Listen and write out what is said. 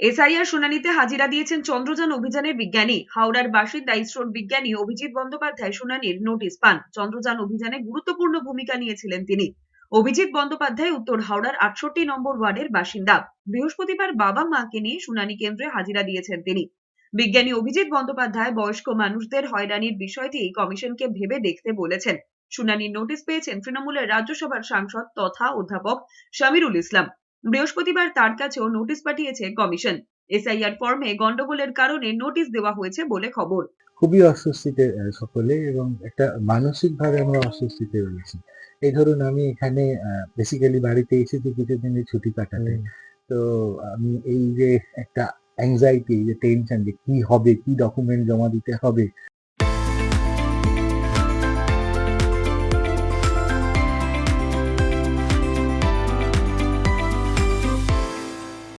SIR শুনানিতে হাজিরা দিয়েছেন চন্দ্রযান অভিযানের বিজ্ঞানী। হাওড়ার বাসিন্দা ইসরোর বিজ্ঞানী অভিজিৎ বন্দ্যোপাধ্যায় শুনানির নোটিশ পান। চন্দ্রযান অভিযানে গুরুত্বপূর্ণ ভূমিকা নিয়েছিলেন তিনি। অভিজিৎ বন্দ্যোপাধ্যায় উত্তর হাওড়ার আটষট্টি নম্বর ওয়ার্ডের বাসিন্দা। বৃহস্পতিবার বাবা মাকে নিয়ে শুনানি কেন্দ্রে হাজিরা দিয়েছেন তিনি। বিজ্ঞানী অভিজিৎ বন্দ্যোপাধ্যায় বয়স্ক মানুষদের হয়রানির বিষয়টি কমিশনকে ভেবে দেখতে বলেছেন। শুনানির নোটিশ পেয়েছেন তৃণমূলের রাজ্যসভার সাংসদ তথা অধ্যাপক শামিরুল ইসলাম। বৃহস্পতিবার তার কাছেও নোটিশ পাঠিয়েছে কমিশন। এসআইআর ফর্মে গন্ডগোলের কারণে নোটিশ দেওয়া হয়েছে বলে খবর। খুবই অস্বস্তিতে সকলে এবং একটা মানসিক ভাবে আমরা অস্বস্তিতে রয়েছি। এই ধরুন আমি এখানে বেসিক্যালি বাড়িতে এসেছি কিছুদিনের ছুটি কাটাতে। তো আমি এই যে একটা অ্যাংজাইটি যে টেনশন যে কি হবে কি ডকুমেন্ট জমা দিতে হবে